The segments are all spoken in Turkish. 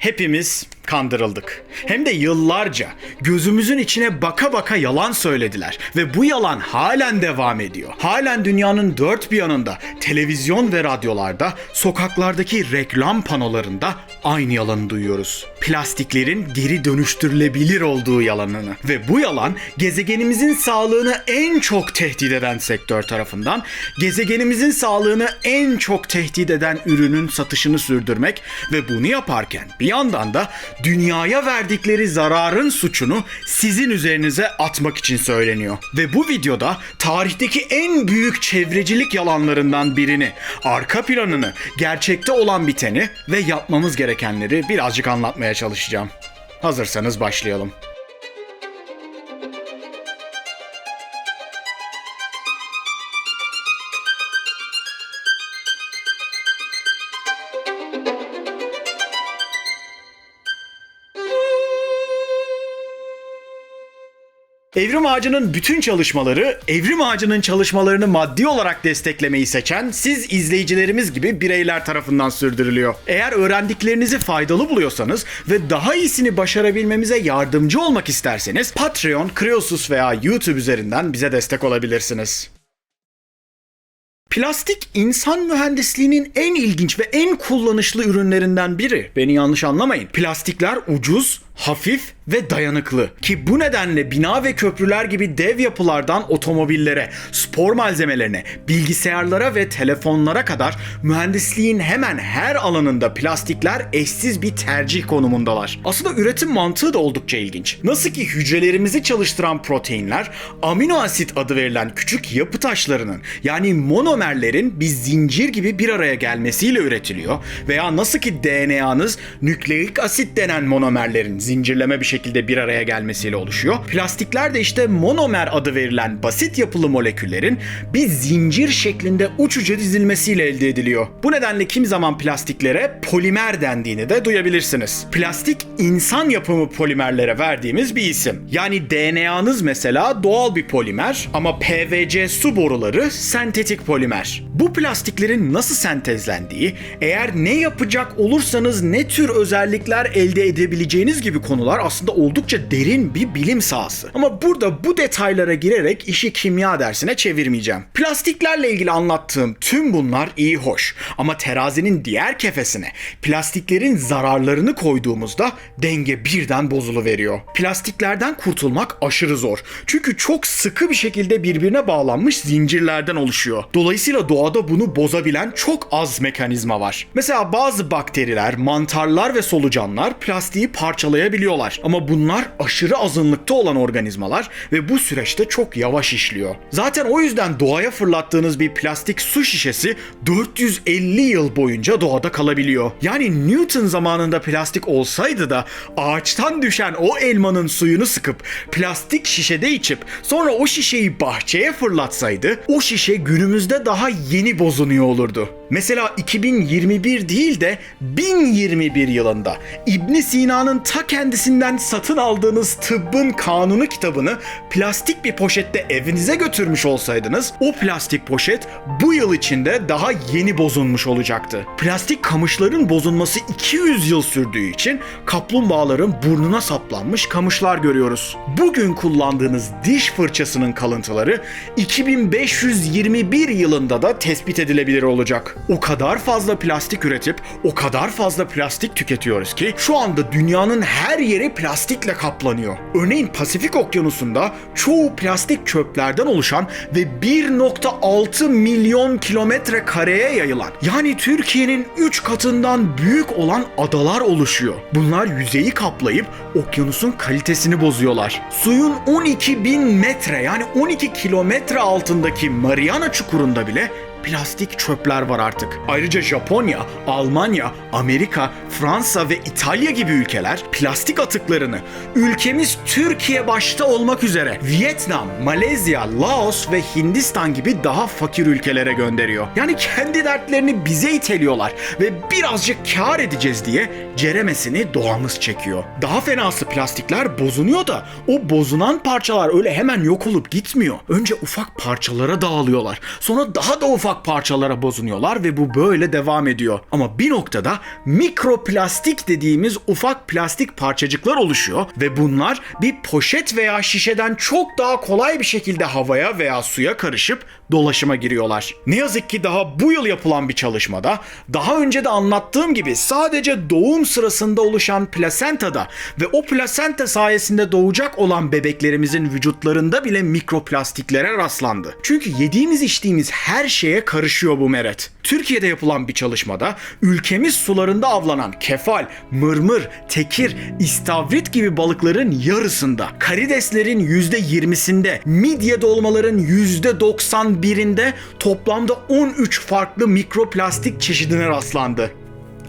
Hepimiz kandırıldık. Hem de yıllarca gözümüzün içine baka baka yalan söylediler ve bu yalan halen devam ediyor. Halen dünyanın dört bir yanında televizyon ve radyolarda, sokaklardaki reklam panolarında aynı yalanı duyuyoruz. Plastiklerin geri dönüştürülebilir olduğu yalanını ve bu yalan gezegenimizin sağlığını en çok tehdit eden sektör tarafından gezegenimizin sağlığını en çok tehdit eden ürünün satışını sürdürmek ve bunu yaparken bir yandan da dünyaya verdikleri zararın suçunu sizin üzerinize atmak için söyleniyor. Ve bu videoda tarihteki en büyük çevrecilik yalanlarından birini, arka planını, gerçekte olan biteni ve yapmamız gerekenleri birazcık anlatmaya çalışacağım. Hazırsanız başlayalım. Evrim Ağacı'nın bütün çalışmaları, Evrim Ağacı'nın çalışmalarını maddi olarak desteklemeyi seçen siz izleyicilerimiz gibi bireyler tarafından sürdürülüyor. Eğer öğrendiklerinizi faydalı buluyorsanız ve daha iyisini başarabilmemize yardımcı olmak isterseniz Patreon, Kreosus veya YouTube üzerinden bize destek olabilirsiniz. Plastik insan mühendisliğinin en ilginç ve en kullanışlı ürünlerinden biri. Beni yanlış anlamayın. Plastikler ucuz, hafif ve dayanıklı. Ki bu nedenle bina ve köprüler gibi dev yapılardan otomobillere, spor malzemelerine, bilgisayarlara ve telefonlara kadar mühendisliğin hemen her alanında plastikler eşsiz bir tercih konumundalar. Aslında üretim mantığı da oldukça ilginç. Nasıl ki hücrelerimizi çalıştıran proteinler amino asit adı verilen küçük yapı taşlarının yani monomerlerin bir zincir gibi bir araya gelmesiyle üretiliyor veya nasıl ki DNA'nız nükleik asit denen monomerlerin zincirleme bir şekilde bir araya gelmesiyle oluşuyor. Plastikler de işte monomer adı verilen basit yapılı moleküllerin bir zincir şeklinde uç uca dizilmesiyle elde ediliyor. Bu nedenle kim zaman plastiklere polimer dendiğini de duyabilirsiniz. Plastik insan yapımı polimerlere verdiğimiz bir isim. Yani DNA'nız mesela doğal bir polimer ama PVC su boruları sentetik polimer. Bu plastiklerin nasıl sentezlendiği, eğer ne yapacak olursanız ne tür özellikler elde edebileceğiniz gibi konular aslında oldukça derin bir bilim sahası. Ama burada bu detaylara girerek işi kimya dersine çevirmeyeceğim. Plastiklerle ilgili anlattığım tüm bunlar iyi hoş ama terazinin diğer kefesine plastiklerin zararlarını koyduğumuzda denge birden bozuluveriyor. Plastiklerden kurtulmak aşırı zor. Çünkü çok sıkı bir şekilde birbirine bağlanmış zincirlerden oluşuyor. Dolayısıyla doğada bunu bozabilen çok az mekanizma var. Mesela bazı bakteriler, mantarlar ve solucanlar plastiği parçalayabiliyorlar. Ama bunlar aşırı azınlıkta olan organizmalar ve bu süreçte çok yavaş işliyor. Zaten o yüzden doğaya fırlattığınız bir plastik su şişesi 450 yıl boyunca doğada kalabiliyor. Yani Newton zamanında plastik olsaydı da ağaçtan düşen o elmanın suyunu sıkıp plastik şişede içip sonra o şişeyi bahçeye fırlatsaydı o şişe günümüzde daha yeni bozunuyor olurdu. Mesela 2021 değil de 1021 yılında İbn Sina'nın ta kendisinden satın aldığınız tıbbın kanunu kitabını plastik bir poşette evinize götürmüş olsaydınız o plastik poşet bu yıl içinde daha yeni bozulmuş olacaktı. Plastik kamışların bozulması 200 yıl sürdüğü için kaplumbağaların burnuna saplanmış kamışlar görüyoruz. Bugün kullandığınız diş fırçasının kalıntıları 2521 yılında da tespit edilebilir olacak. O kadar fazla plastik üretip o kadar fazla plastik tüketiyoruz ki şu anda dünyanın her yeri plastikle kaplanıyor. Örneğin Pasifik Okyanusu'nda çoğu plastik çöplerden oluşan ve 1.6 milyon kilometre kareye yayılan yani Türkiye'nin 3 katından büyük olan adalar oluşuyor. Bunlar yüzeyi kaplayıp okyanusun kalitesini bozuyorlar. Suyun 12 bin metre yani 12 kilometre altındaki Mariana Çukuru'nda bile plastik çöpler var artık. Ayrıca Japonya, Almanya, Amerika, Fransa ve İtalya gibi ülkeler plastik atıklarını ülkemiz Türkiye başta olmak üzere Vietnam, Malezya, Laos ve Hindistan gibi daha fakir ülkelere gönderiyor. Yani kendi dertlerini bize iteliyorlar ve birazcık kar edeceğiz diye ceremesini doğamız çekiyor. Daha fenası plastikler bozunuyor da o bozunan parçalar öyle hemen yok olup gitmiyor. Önce ufak parçalara dağılıyorlar. Sonra daha da ufak ufak parçalara bozuluyorlar ve bu böyle devam ediyor. Ama bir noktada mikroplastik dediğimiz ufak plastik parçacıklar oluşuyor ve bunlar bir poşet veya şişeden çok daha kolay bir şekilde havaya veya suya karışıp dolaşıma giriyorlar. Ne yazık ki daha bu yıl yapılan bir çalışmada daha önce de anlattığım gibi sadece doğum sırasında oluşan plasentada ve o plasenta sayesinde doğacak olan bebeklerimizin vücutlarında bile mikroplastiklere rastlandı. Çünkü yediğimiz içtiğimiz her şeye karışıyor bu meret. Türkiye'de yapılan bir çalışmada ülkemiz sularında avlanan kefal, mırmır, tekir, istavrit gibi balıkların yarısında, karideslerin %20'sinde, midye dolmaların %91'inde toplamda 13 farklı mikroplastik çeşidine rastlandı.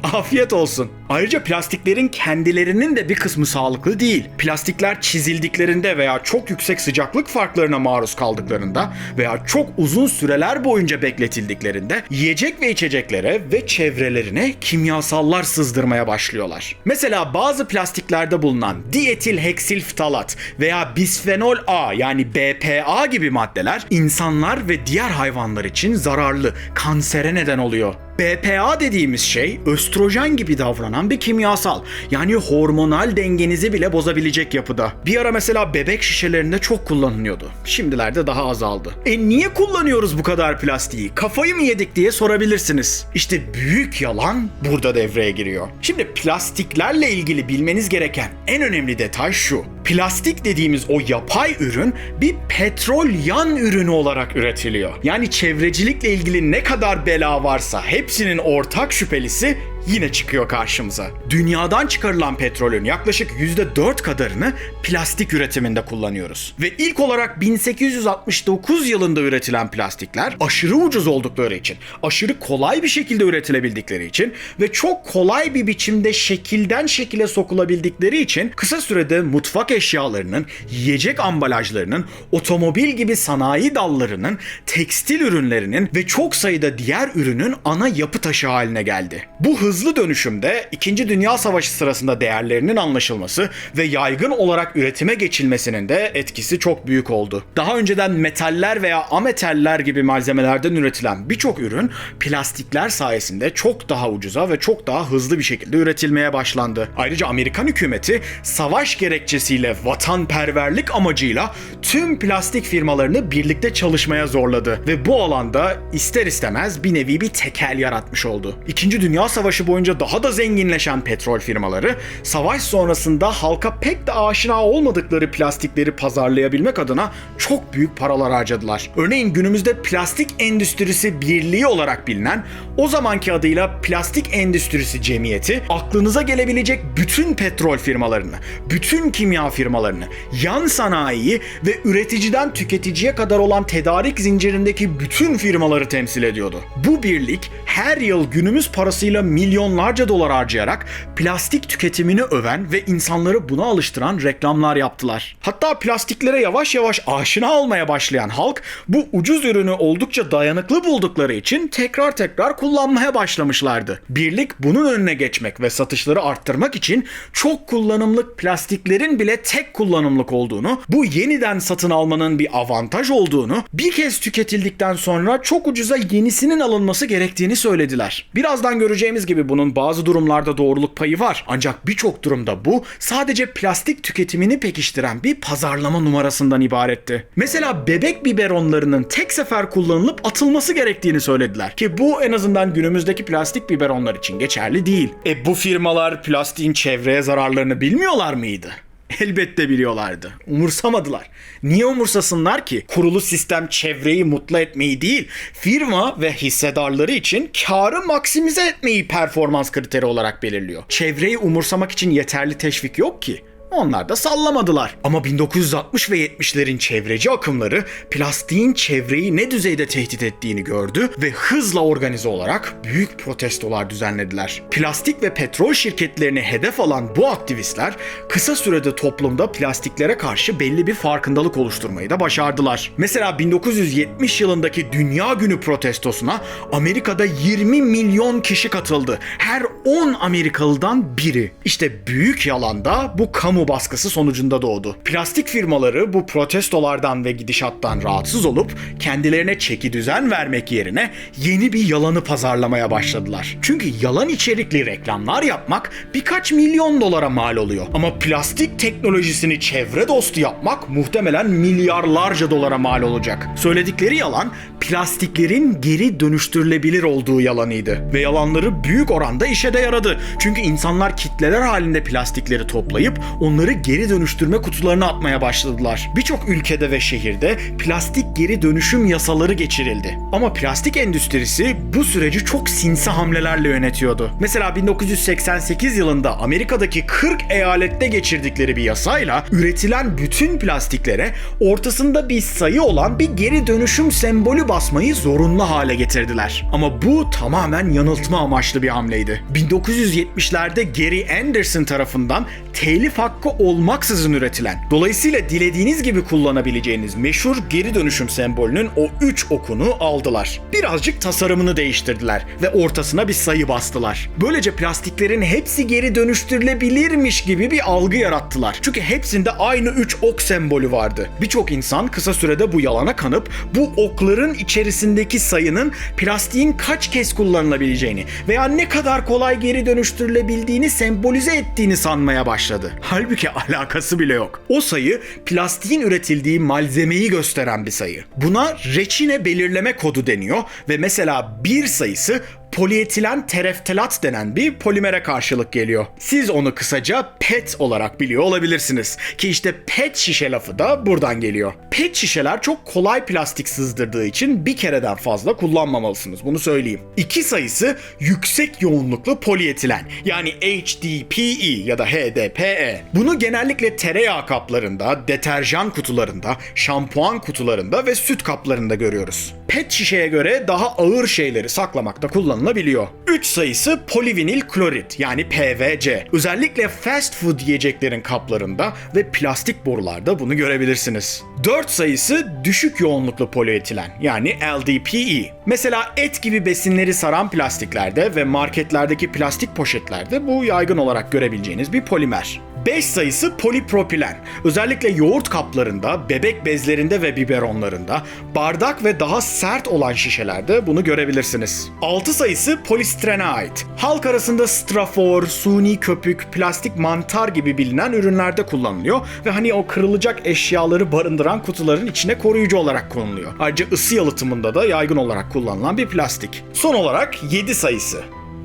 Afiyet olsun. Ayrıca plastiklerin kendilerinin de bir kısmı sağlıklı değil. Plastikler çizildiklerinde veya çok yüksek sıcaklık farklarına maruz kaldıklarında veya çok uzun süreler boyunca bekletildiklerinde yiyecek ve içeceklere ve çevrelerine kimyasallar sızdırmaya başlıyorlar. Mesela bazı plastiklerde bulunan diyetil heksilftalat veya bisfenol A yani BPA gibi maddeler insanlar ve diğer hayvanlar için zararlı, kansere neden oluyor. BPA dediğimiz şey östrojen gibi davranan bir kimyasal. Yani hormonal dengenizi bile bozabilecek yapıda. Bir ara mesela bebek şişelerinde çok kullanılıyordu. Şimdilerde daha azaldı. E niye kullanıyoruz bu kadar plastiği? Kafayı mı yedik diye sorabilirsiniz. İşte büyük yalan burada devreye giriyor. Şimdi plastiklerle ilgili bilmeniz gereken en önemli detay şu. Plastik dediğimiz o yapay ürün bir petrol yan ürünü olarak üretiliyor. Yani çevrecilikle ilgili ne kadar bela varsa hepsinin ortak şüphelisi yine çıkıyor karşımıza. Dünyadan çıkarılan petrolün yaklaşık %4 kadarını plastik üretiminde kullanıyoruz. Ve ilk olarak 1869 yılında üretilen plastikler aşırı ucuz oldukları için, aşırı kolay bir şekilde üretilebildikleri için ve çok kolay bir biçimde şekilden şekile sokulabildikleri için kısa sürede mutfak eşyalarının, yiyecek ambalajlarının, otomobil gibi sanayi dallarının, tekstil ürünlerinin ve çok sayıda diğer ürünün ana yapı taşı haline geldi. Bu hızlı dönüşümde 2. Dünya Savaşı sırasında değerlerinin anlaşılması ve yaygın olarak üretime geçilmesinin de etkisi çok büyük oldu. Daha önceden metaller veya ametaller gibi malzemelerden üretilen birçok ürün plastikler sayesinde çok daha ucuza ve çok daha hızlı bir şekilde üretilmeye başlandı. Ayrıca Amerikan hükümeti savaş gerekçesiyle vatanperverlik amacıyla tüm plastik firmalarını birlikte çalışmaya zorladı ve bu alanda ister istemez bir nevi bir tekel yaratmış oldu. İkinci Dünya Savaşı boyunca daha da zenginleşen petrol firmaları savaş sonrasında halka pek de aşina olmadıkları plastikleri pazarlayabilmek adına çok büyük paralar harcadılar. Örneğin günümüzde plastik endüstrisi birliği olarak bilinen o zamanki adıyla plastik endüstrisi cemiyeti aklınıza gelebilecek bütün petrol firmalarını, bütün kimya firmalarını, yan sanayiyi ve üreticiden tüketiciye kadar olan tedarik zincirindeki bütün firmaları temsil ediyordu. Bu birlik her yıl günümüz parasıyla milyonlarca dolar harcayarak plastik tüketimini öven ve insanları buna alıştıran reklamlar yaptılar. Hatta plastiklere yavaş yavaş aşina olmaya başlayan halk bu ucuz ürünü oldukça dayanıklı buldukları için tekrar tekrar kullanmaya başlamışlardı. Birlik bunun önüne geçmek ve satışları arttırmak için çok kullanımlık plastiklerin bile tek kullanımlık olduğunu, bu yeniden satın almanın bir avantaj olduğunu, bir kez tüketildikten sonra çok ucuza yenisinin alınması gerektiğini söylediler. Birazdan göreceğimiz gibi bunun bazı durumlarda doğruluk payı var. Ancak birçok durumda bu sadece plastik tüketimini pekiştiren bir pazarlama numarasından ibaretti. Mesela bebek biberonlarının tek sefer kullanılıp atılması gerektiğini söylediler. Ki bu en azından günümüzdeki plastik biberonlar için geçerli değil. E bu firmalar plastiğin çevreye zararlarını bilmiyorlar mıydı? Elbette biliyorlardı. Umursamadılar. Niye umursasınlar ki? Kurulu sistem çevreyi mutlu etmeyi değil, firma ve hissedarları için karı maksimize etmeyi performans kriteri olarak belirliyor. Çevreyi umursamak için yeterli teşvik yok ki. Onlar da sallamadılar. Ama 1960 ve 70'lerin çevreci akımları plastiğin çevreyi ne düzeyde tehdit ettiğini gördü ve hızla organize olarak büyük protestolar düzenlediler. Plastik ve petrol şirketlerini hedef alan bu aktivistler kısa sürede toplumda plastiklere karşı belli bir farkındalık oluşturmayı da başardılar. Mesela 1970 yılındaki Dünya Günü protestosuna Amerika'da 20 milyon kişi katıldı. Her 10 Amerikalıdan biri. İşte büyük yalanda bu kamu kamu baskısı sonucunda doğdu. Plastik firmaları bu protestolardan ve gidişattan rahatsız olup kendilerine çeki düzen vermek yerine yeni bir yalanı pazarlamaya başladılar. Çünkü yalan içerikli reklamlar yapmak birkaç milyon dolara mal oluyor. Ama plastik teknolojisini çevre dostu yapmak muhtemelen milyarlarca dolara mal olacak. Söyledikleri yalan plastiklerin geri dönüştürülebilir olduğu yalanıydı. Ve yalanları büyük oranda işe de yaradı. Çünkü insanlar kitleler halinde plastikleri toplayıp onları geri dönüştürme kutularına atmaya başladılar. Birçok ülkede ve şehirde plastik geri dönüşüm yasaları geçirildi. Ama plastik endüstrisi bu süreci çok sinsi hamlelerle yönetiyordu. Mesela 1988 yılında Amerika'daki 40 eyalette geçirdikleri bir yasayla üretilen bütün plastiklere ortasında bir sayı olan bir geri dönüşüm sembolü basmayı zorunlu hale getirdiler. Ama bu tamamen yanıltma amaçlı bir hamleydi. 1970'lerde Gary Anderson tarafından telif hakkı olmaksızın üretilen, dolayısıyla dilediğiniz gibi kullanabileceğiniz meşhur geri dönüşüm sembolünün o 3 okunu aldılar. Birazcık tasarımını değiştirdiler ve ortasına bir sayı bastılar. Böylece plastiklerin hepsi geri dönüştürülebilirmiş gibi bir algı yarattılar. Çünkü hepsinde aynı 3 ok sembolü vardı. Birçok insan kısa sürede bu yalana kanıp bu okların içerisindeki sayının plastiğin kaç kez kullanılabileceğini veya ne kadar kolay geri dönüştürülebildiğini sembolize ettiğini sanmaya başladı. Halbuki alakası bile yok. O sayı plastiğin üretildiği malzemeyi gösteren bir sayı. Buna reçine belirleme kodu deniyor ve mesela bir sayısı polietilen tereftelat denen bir polimere karşılık geliyor. Siz onu kısaca PET olarak biliyor olabilirsiniz. Ki işte PET şişe lafı da buradan geliyor. PET şişeler çok kolay plastik sızdırdığı için bir kereden fazla kullanmamalısınız. Bunu söyleyeyim. İki sayısı yüksek yoğunluklu polietilen yani HDPE ya da HDPE. Bunu genellikle tereyağı kaplarında, deterjan kutularında, şampuan kutularında ve süt kaplarında görüyoruz. PET şişeye göre daha ağır şeyleri saklamakta kullanılabiliyor. 3 sayısı polivinil klorit yani PVC. Özellikle fast food yiyeceklerin kaplarında ve plastik borularda bunu görebilirsiniz. 4 sayısı düşük yoğunluklu polietilen yani LDPE. Mesela et gibi besinleri saran plastiklerde ve marketlerdeki plastik poşetlerde bu yaygın olarak görebileceğiniz bir polimer. 5 sayısı polipropilen. Özellikle yoğurt kaplarında, bebek bezlerinde ve biberonlarında, bardak ve daha sert olan şişelerde bunu görebilirsiniz. 6 sayısı polistrene ait. Halk arasında strafor, suni köpük, plastik mantar gibi bilinen ürünlerde kullanılıyor ve hani o kırılacak eşyaları barındıran kutuların içine koruyucu olarak konuluyor. Ayrıca ısı yalıtımında da yaygın olarak kullanılan bir plastik. Son olarak 7 sayısı.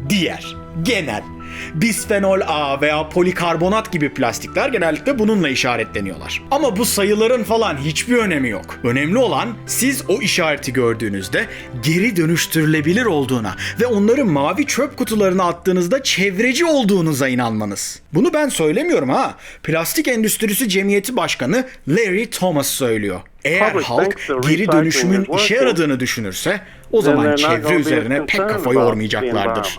Diğer, genel, Bisfenol A veya polikarbonat gibi plastikler genellikle bununla işaretleniyorlar. Ama bu sayıların falan hiçbir önemi yok. Önemli olan siz o işareti gördüğünüzde geri dönüştürülebilir olduğuna ve onları mavi çöp kutularına attığınızda çevreci olduğunuza inanmanız. Bunu ben söylemiyorum ha. Plastik Endüstrisi Cemiyeti Başkanı Larry Thomas söylüyor. Eğer halk geri dönüşümün işe yaradığını düşünürse o zaman çevre üzerine pek kafa yormayacaklardır.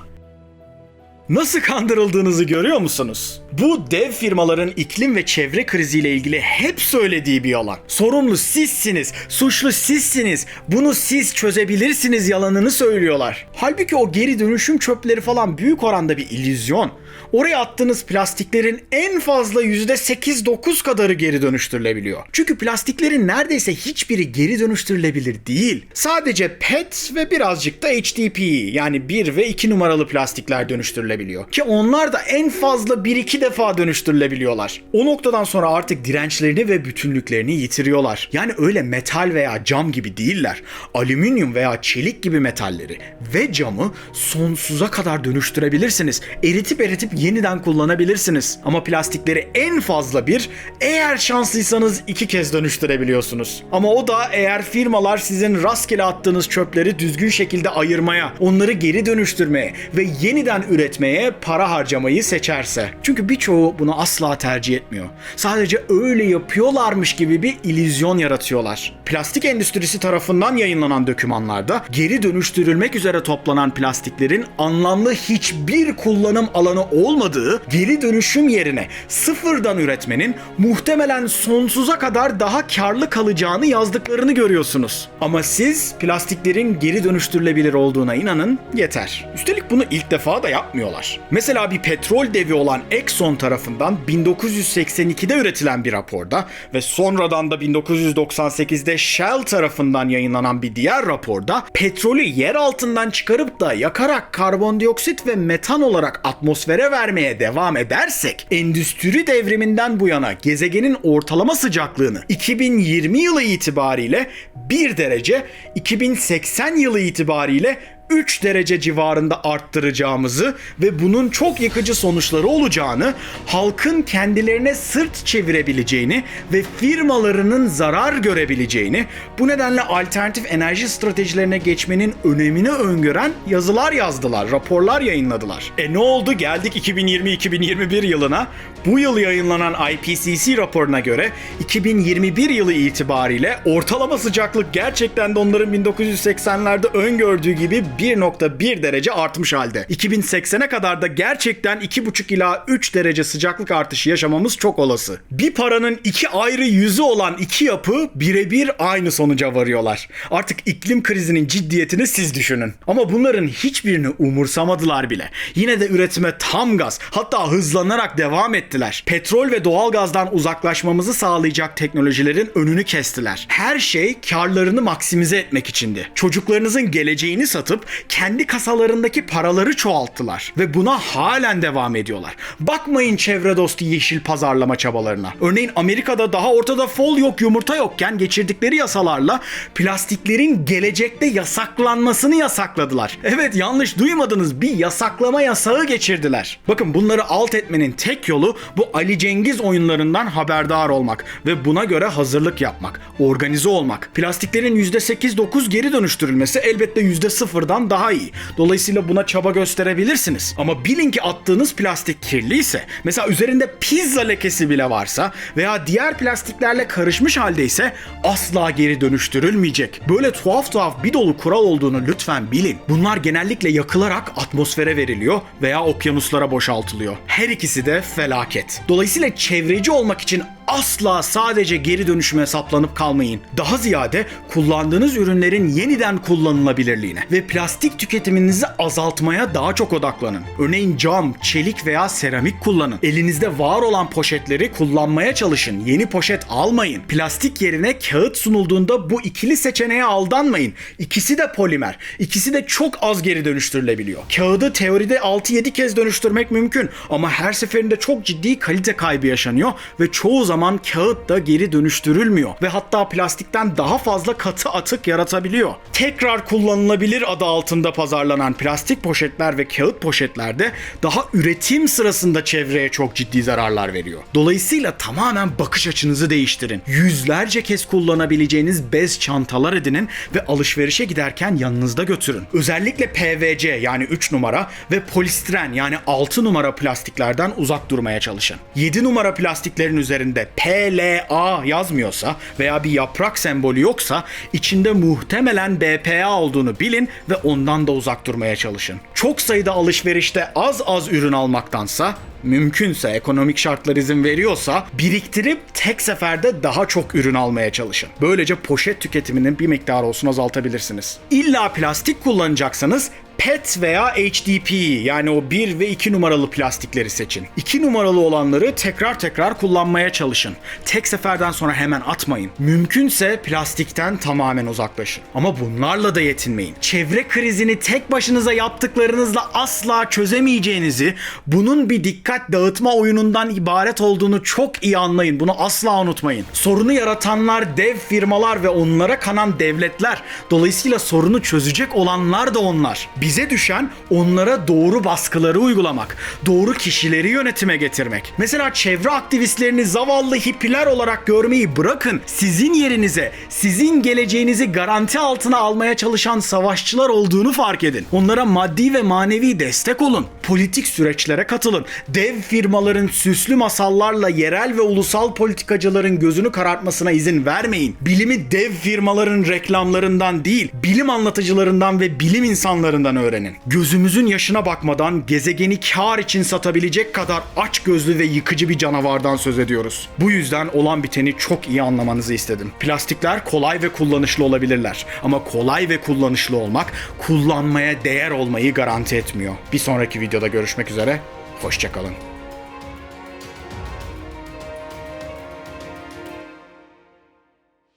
Nasıl kandırıldığınızı görüyor musunuz? Bu dev firmaların iklim ve çevre kriziyle ilgili hep söylediği bir yalan. Sorumlu sizsiniz, suçlu sizsiniz, bunu siz çözebilirsiniz yalanını söylüyorlar. Halbuki o geri dönüşüm çöpleri falan büyük oranda bir illüzyon. Oraya attığınız plastiklerin en fazla %8-9 kadarı geri dönüştürülebiliyor. Çünkü plastiklerin neredeyse hiçbiri geri dönüştürülebilir değil. Sadece PET ve birazcık da HDPE yani 1 ve 2 numaralı plastikler dönüştürülebiliyor. Ki onlar da en fazla 1-2 defa dönüştürülebiliyorlar. O noktadan sonra artık dirençlerini ve bütünlüklerini yitiriyorlar. Yani öyle metal veya cam gibi değiller. Alüminyum veya çelik gibi metalleri ve camı sonsuza kadar dönüştürebilirsiniz. Eritip eritip yeniden kullanabilirsiniz. Ama plastikleri en fazla bir, eğer şanslıysanız iki kez dönüştürebiliyorsunuz. Ama o da eğer firmalar sizin rastgele attığınız çöpleri düzgün şekilde ayırmaya, onları geri dönüştürmeye ve yeniden üretmeye para harcamayı seçerse. Çünkü birçoğu bunu asla tercih etmiyor. Sadece öyle yapıyorlarmış gibi bir illüzyon yaratıyorlar. Plastik endüstrisi tarafından yayınlanan dokümanlarda geri dönüştürülmek üzere toplanan plastiklerin anlamlı hiçbir kullanım alanı olmadığı geri dönüşüm yerine sıfırdan üretmenin muhtemelen sonsuza kadar daha karlı kalacağını yazdıklarını görüyorsunuz. Ama siz plastiklerin geri dönüştürülebilir olduğuna inanın yeter. Üstelik bunu ilk defa da yapmıyorlar. Mesela bir petrol devi olan Exxon tarafından 1982'de üretilen bir raporda ve sonradan da 1998'de Shell tarafından yayınlanan bir diğer raporda petrolü yer altından çıkarıp da yakarak karbondioksit ve metan olarak atmosfere vermeye devam edersek endüstri devriminden bu yana gezegenin ortalama sıcaklığını 2020 yılı itibariyle 1 derece, 2080 yılı itibariyle 3 derece civarında arttıracağımızı ve bunun çok yıkıcı sonuçları olacağını, halkın kendilerine sırt çevirebileceğini ve firmalarının zarar görebileceğini, bu nedenle alternatif enerji stratejilerine geçmenin önemini öngören yazılar yazdılar, raporlar yayınladılar. E ne oldu? Geldik 2020-2021 yılına. Bu yıl yayınlanan IPCC raporuna göre 2021 yılı itibariyle ortalama sıcaklık gerçekten de onların 1980'lerde öngördüğü gibi 1.1 derece artmış halde. 2080'e kadar da gerçekten 2.5 ila 3 derece sıcaklık artışı yaşamamız çok olası. Bir paranın iki ayrı yüzü olan iki yapı birebir aynı sonuca varıyorlar. Artık iklim krizinin ciddiyetini siz düşünün. Ama bunların hiçbirini umursamadılar bile. Yine de üretime tam gaz hatta hızlanarak devam ettiler. Petrol ve doğalgazdan uzaklaşmamızı sağlayacak teknolojilerin önünü kestiler. Her şey karlarını maksimize etmek içindi. Çocuklarınızın geleceğini satıp kendi kasalarındaki paraları çoğalttılar ve buna halen devam ediyorlar. Bakmayın çevre dostu yeşil pazarlama çabalarına. Örneğin Amerika'da daha ortada fol yok yumurta yokken geçirdikleri yasalarla plastiklerin gelecekte yasaklanmasını yasakladılar. Evet yanlış duymadınız bir yasaklama yasağı geçirdiler. Bakın bunları alt etmenin tek yolu bu Ali Cengiz oyunlarından haberdar olmak ve buna göre hazırlık yapmak, organize olmak. Plastiklerin %8-9 geri dönüştürülmesi elbette %0'dan daha iyi. Dolayısıyla buna çaba gösterebilirsiniz. Ama bilin ki attığınız plastik kirliyse, mesela üzerinde pizza lekesi bile varsa veya diğer plastiklerle karışmış haldeyse asla geri dönüştürülmeyecek. Böyle tuhaf tuhaf bir dolu kural olduğunu lütfen bilin. Bunlar genellikle yakılarak atmosfere veriliyor veya okyanuslara boşaltılıyor. Her ikisi de felaket. Dolayısıyla çevreci olmak için asla sadece geri dönüşüme saplanıp kalmayın. Daha ziyade kullandığınız ürünlerin yeniden kullanılabilirliğine ve plastik tüketiminizi azaltmaya daha çok odaklanın. Örneğin cam, çelik veya seramik kullanın. Elinizde var olan poşetleri kullanmaya çalışın. Yeni poşet almayın. Plastik yerine kağıt sunulduğunda bu ikili seçeneğe aldanmayın. İkisi de polimer. İkisi de çok az geri dönüştürülebiliyor. Kağıdı teoride 6-7 kez dönüştürmek mümkün ama her seferinde çok ciddi kalite kaybı yaşanıyor ve çoğu zaman kağıt da geri dönüştürülmüyor ve hatta plastikten daha fazla katı atık yaratabiliyor. Tekrar kullanılabilir adı altında pazarlanan plastik poşetler ve kağıt poşetlerde daha üretim sırasında çevreye çok ciddi zararlar veriyor. Dolayısıyla tamamen bakış açınızı değiştirin. Yüzlerce kez kullanabileceğiniz bez çantalar edinin ve alışverişe giderken yanınızda götürün. Özellikle PVC yani 3 numara ve polistiren yani 6 numara plastiklerden uzak durmaya çalışın. 7 numara plastiklerin üzerinde PLA yazmıyorsa veya bir yaprak sembolü yoksa içinde muhtemelen BPA olduğunu bilin ve ondan da uzak durmaya çalışın. Çok sayıda alışverişte az az ürün almaktansa mümkünse ekonomik şartlar izin veriyorsa biriktirip tek seferde daha çok ürün almaya çalışın. Böylece poşet tüketiminin bir miktar olsun azaltabilirsiniz. İlla plastik kullanacaksanız PET veya HDP yani o 1 ve 2 numaralı plastikleri seçin. 2 numaralı olanları tekrar tekrar kullanmaya çalışın. Tek seferden sonra hemen atmayın. Mümkünse plastikten tamamen uzaklaşın. Ama bunlarla da yetinmeyin. Çevre krizini tek başınıza yaptıklarınızla asla çözemeyeceğinizi, bunun bir dikkat dağıtma oyunundan ibaret olduğunu çok iyi anlayın. Bunu asla unutmayın. Sorunu yaratanlar dev firmalar ve onlara kanan devletler. Dolayısıyla sorunu çözecek olanlar da onlar. Bize düşen onlara doğru baskıları uygulamak, doğru kişileri yönetime getirmek. Mesela çevre aktivistlerini zavallı hippiler olarak görmeyi bırakın. Sizin yerinize, sizin geleceğinizi garanti altına almaya çalışan savaşçılar olduğunu fark edin. Onlara maddi ve manevi destek olun. Politik süreçlere katılın. Dev firmaların süslü masallarla yerel ve ulusal politikacıların gözünü karartmasına izin vermeyin. Bilimi dev firmaların reklamlarından değil, bilim anlatıcılarından ve bilim insanlarından öğrenin. Gözümüzün yaşına bakmadan gezegeni kar için satabilecek kadar aç gözlü ve yıkıcı bir canavardan söz ediyoruz. Bu yüzden olan biteni çok iyi anlamanızı istedim. Plastikler kolay ve kullanışlı olabilirler ama kolay ve kullanışlı olmak kullanmaya değer olmayı garanti etmiyor. Bir sonraki videoda görüşmek üzere. Hoşçakalın.